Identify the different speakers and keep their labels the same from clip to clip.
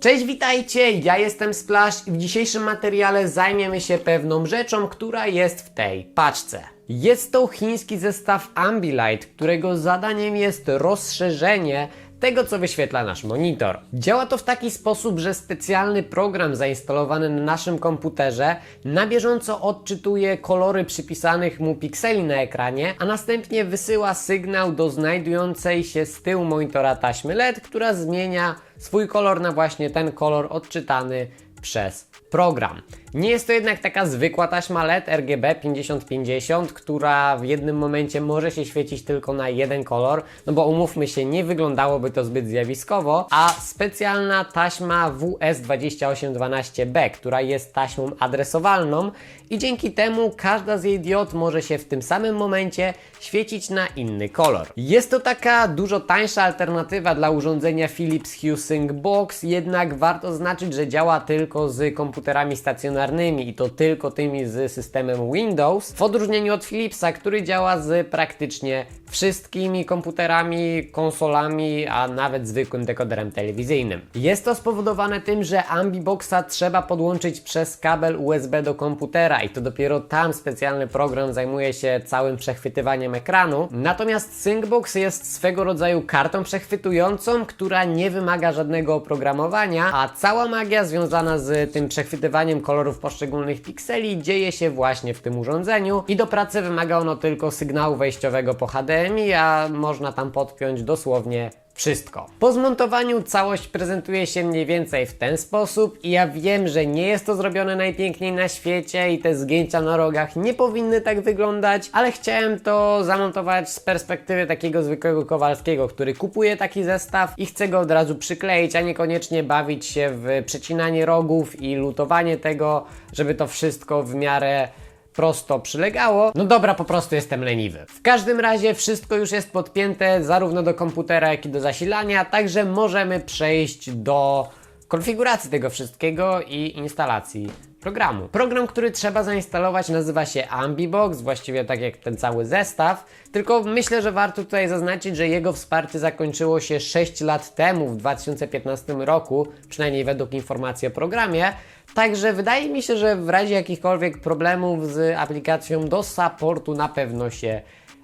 Speaker 1: Cześć, witajcie! Ja jestem Splash i w dzisiejszym materiale zajmiemy się pewną rzeczą, która jest w tej paczce. Jest to chiński zestaw Ambilight, którego zadaniem jest rozszerzenie tego, co wyświetla nasz monitor. Działa to w taki sposób, że specjalny program zainstalowany na naszym komputerze na bieżąco odczytuje kolory przypisanych mu pikseli na ekranie, a następnie wysyła sygnał do znajdującej się z tyłu monitora taśmy LED, która zmienia swój kolor na właśnie ten kolor odczytany przez program. Nie jest to jednak taka zwykła taśma LED RGB 5050, która w jednym momencie może się świecić tylko na jeden kolor, no bo umówmy się, nie wyglądałoby to zbyt zjawiskowo, a specjalna taśma WS2812B, która jest taśmą adresowalną i dzięki temu każda z jej diod może się w tym samym momencie świecić na inny kolor. Jest to taka dużo tańsza alternatywa dla urządzenia Philips Hue Sync Box, jednak warto zaznaczyć, że działa tylko z komputerami stacjonarnymi i to tylko tymi z systemem Windows, w odróżnieniu od Philipsa, który działa z praktycznie wszystkimi komputerami, konsolami, a nawet zwykłym dekoderem telewizyjnym. Jest to spowodowane tym, że Ambiboxa trzeba podłączyć przez kabel USB do komputera i to dopiero tam specjalny program zajmuje się całym przechwytywaniem ekranu. Natomiast Syncbox jest swego rodzaju kartą przechwytującą, która nie wymaga żadnego oprogramowania, a cała magia związana z tym przechwytywaniem kolorów poszczególnych pikseli dzieje się właśnie w tym urządzeniu i do pracy wymaga ono tylko sygnału wejściowego po HDMI, a można tam podpiąć dosłownie wszystko. Po zmontowaniu całość prezentuje się mniej więcej w ten sposób i ja wiem, że nie jest to zrobione najpiękniej na świecie i te zgięcia na rogach nie powinny tak wyglądać, ale chciałem to zamontować z perspektywy takiego zwykłego Kowalskiego, który kupuje taki zestaw i chce go od razu przykleić, a niekoniecznie bawić się w przecinanie rogów i lutowanie tego, żeby to wszystko w miarę prosto przylegało. No dobra, po prostu jestem leniwy. W każdym razie wszystko już jest podpięte zarówno do komputera, jak i do zasilania, także możemy przejść do konfiguracji tego wszystkiego i instalacji programu. Program, który trzeba zainstalować nazywa się Ambibox, właściwie tak jak ten cały zestaw, tylko myślę, że warto tutaj zaznaczyć, że jego wsparcie zakończyło się 6 lat temu, w 2015 roku, przynajmniej według informacji o programie, Także wydaje mi się, że w razie jakichkolwiek problemów z aplikacją do supportu na pewno się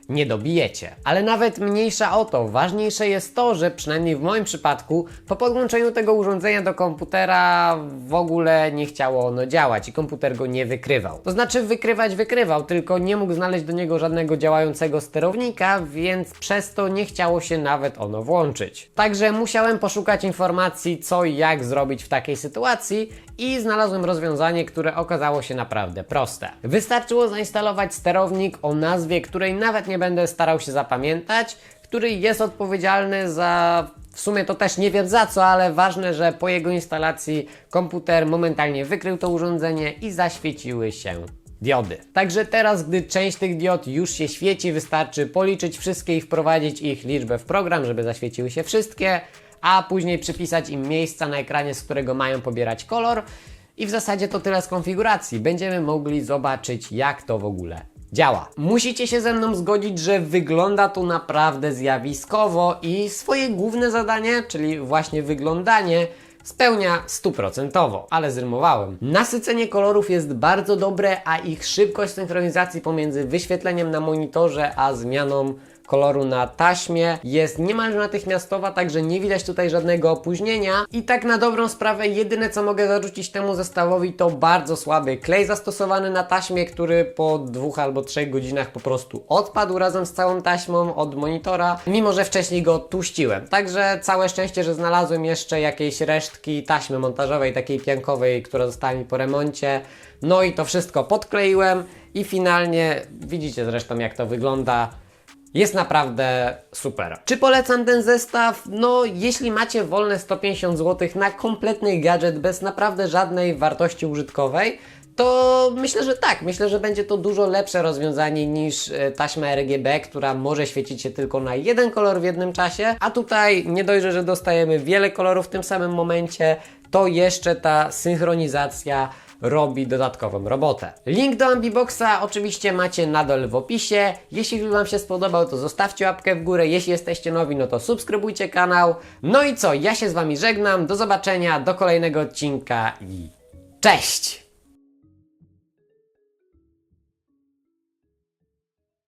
Speaker 1: nie dobijecie. Ale nawet mniejsza o to, ważniejsze jest to, że przynajmniej w moim przypadku po podłączeniu tego urządzenia do komputera w ogóle nie chciało ono działać i komputer go nie wykrywał. To znaczy wykrywać wykrywał, tylko nie mógł znaleźć do niego żadnego działającego sterownika, więc przez to nie chciało się nawet ono włączyć. Także musiałem poszukać informacji co i jak zrobić w takiej sytuacji i znalazłem rozwiązanie, które okazało się naprawdę proste. Wystarczyło zainstalować sterownik o nazwie, której nawet nie będę starał się zapamiętać, który jest odpowiedzialny za w sumie to też nie wiem za co, ale ważne, że po jego instalacji komputer momentalnie wykrył to urządzenie i zaświeciły się diody. Także teraz, gdy część tych diod już się świeci, wystarczy policzyć wszystkie i wprowadzić ich liczbę w program, żeby zaświeciły się wszystkie a później przypisać im miejsca na ekranie, z którego mają pobierać kolor. I w zasadzie to tyle z konfiguracji. Będziemy mogli zobaczyć, jak to w ogóle działa. Musicie się ze mną zgodzić, że wygląda to naprawdę zjawiskowo i swoje główne zadanie, czyli właśnie wyglądanie, spełnia stuprocentowo, ale zrymowałem. Nasycenie kolorów jest bardzo dobre, a ich szybkość synchronizacji pomiędzy wyświetleniem na monitorze a zmianą koloru na taśmie jest niemalże natychmiastowa, także nie widać tutaj żadnego opóźnienia. I tak na dobrą sprawę, jedyne co mogę zarzucić temu zestawowi to bardzo słaby klej zastosowany na taśmie, który po dwóch albo trzech godzinach po prostu odpadł razem z całą taśmą od monitora, mimo że wcześniej go tuściłem. Także całe szczęście, że znalazłem jeszcze jakieś resztki taśmy montażowej, takiej piankowej, która została mi po remoncie. No i to wszystko podkleiłem i finalnie widzicie zresztą jak to wygląda. Jest naprawdę super. Czy polecam ten zestaw? No, jeśli macie wolne 150 zł na kompletny gadżet bez naprawdę żadnej wartości użytkowej, to myślę, że tak. Myślę, że będzie to dużo lepsze rozwiązanie niż e, taśma RGB, która może świecić się tylko na jeden kolor w jednym czasie, a tutaj nie dojrze, że dostajemy wiele kolorów w tym samym momencie, to jeszcze ta synchronizacja robi dodatkową robotę. Link do Ambiboxa oczywiście macie na dole w opisie. Jeśli film Wam się spodobał, to zostawcie łapkę w górę. Jeśli jesteście nowi, no to subskrybujcie kanał. No i co, ja się z Wami żegnam. Do zobaczenia, do kolejnego odcinka i cześć!